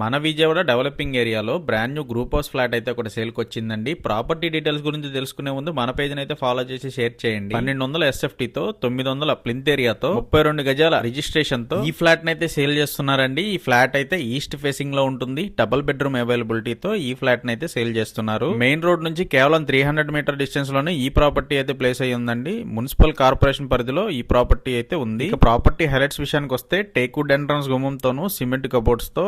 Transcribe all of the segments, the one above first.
మన విజయవాడ డెవలపింగ్ ఏరియాలో brand new group house flat అయితే ఒకటి సేల్కి వచ్చిందండి. ప్రాపర్టీ డీటెయిల్స్ గురించి తెలుసుకునే ముందు మన పేజ్ అయితే ఫాలో చేసి షేర్ చేయండి. పన్నెండు వందల ఎస్ఎఫ్టీతో తొమ్మిది వందల ప్లింత్ ఏరియాతో ముప్పై రెండు గజాల రిజిస్ట్రేషన్తో ఈ ఫ్లాట్ అయితే సేల్ చేస్తున్నారండి. ఈ ఫ్లాట్ అయితే ఈస్ట్ ఫేసింగ్లో ఉంటుంది. డబుల్ బెడ్రూమ్ అవైలబిలిటీతో ఈ ఫ్లాట్ అయితే సేల్ చేస్తున్నారు. మెయిన్ రోడ్ నుంచి కేవలం త్రీ హండ్రెడ్ మీటర్ డిస్టెన్స్లోనే ఈ ప్రాపర్టీ అయితే ప్లేస్ అయ్యి ఉందండి. మున్సిపల్ కార్పొరేషన్ పరిధిలో ఈ ప్రాపర్టీ అయితే ఉంది. ఇక ప్రాపర్టీ హైలైట్స్ విషయానికి వస్తే టేక్వుడ్ ఎంట్రన్స్ గుమ్మంతోనూ సిమెంట్ కబోర్డ్స్తో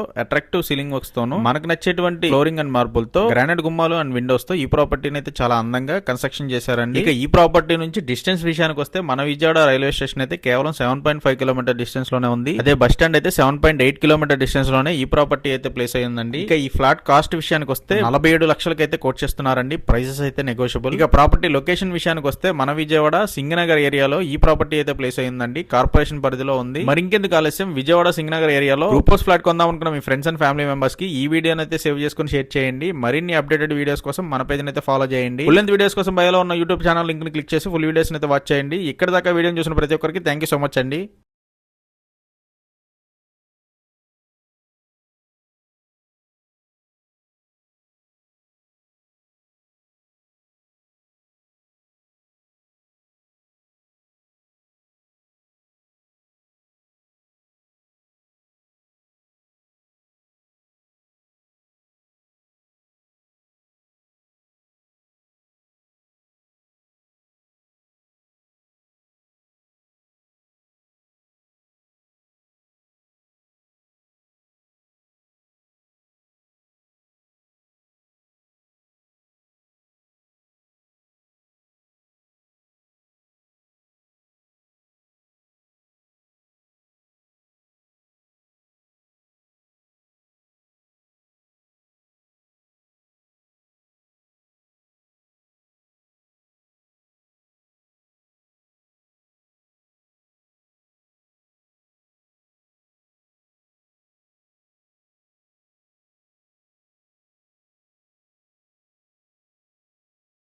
అట్రాక్టివ్ సీలింగ్ వర్క్స్ తోను మనకు నచ్చేటువంటి ఫ్లోరింగ్ అండ్ మార్బుల్తో గ్రానైట్ గుమ్మాలు అండ్ విండోస్తో ఈ ప్రాపర్టీని అయితే చాలా అందంగా కన్స్ట్రక్షన్ చేశారండి. ఇక ఈ ప్రాపర్టీ నుంచి డిస్టెన్స్ విషయానికి వస్తే మన విజయవాడ రైల్వే స్టేషన్ అయితే కేవలం సెవెన్ పాయింట్ ఫైవ్ కిలోమీటర్ డిస్టెన్స్లోనే ఉంది. అదే బస్ స్టాండ్ అయితే సెవెన్ పాయింట్ ఎయిట్ కిలోమీటర్ డిస్టెన్స్లోనే ఈ ప్రాపర్టీ అయితే ప్లేస్ అయ్యిందండి. ఇక ఈ ఫ్లాట్ కాస్ట్ విషయానికి వస్తే నలభై ఏడు లక్షలకి అయితే కోట్ చేస్తున్నారండి. ప్రైసెస్ అయితే నెగోషియబుల్. ఇక ప్రాపర్టీ లొకేషన్ విషయానికి వస్తే మన విజయవాడ సింగనగర్ ఏరియాలో ఈ ప్రాపర్టీ అయితే ప్లేస్ అయ్యిందండి. కార్పొరేషన్ పరిధిలో ఉంది. మరి ఇంకెందుకు ఆలస్యం? విజయవాడ సింగనగర్ ఏరియాలో గ్రూప్ హౌస్ ఫ్లాట్ కొందాం అనుకున్న మీ ఫ్రెండ్స్ అండ్ ఫ్యామిలీ మెంబర్స్కి ఈ వీడియోని అయితే సేవ్ చేసుకుని షేర్ చేయండి. మరిన్ని అప్డేటెడ్ వీడియోస్ కోసం మన పేజ్ అయితే ఫాలో చేయండి. ఫుల్ వీడియోస్ కోసం బయలో ఉన్న యూట్యూబ్ ఛానల్ లింక్ని క్లిక్ చేసి ఫుల్ వీడియోస్ అయితే వాచ్ చేయండి. ఇక్కడ దాకా వీడియో చూసిన ప్రతి ఒక్కరికి థ్యాంక్ యూ సో మచ్ అండి.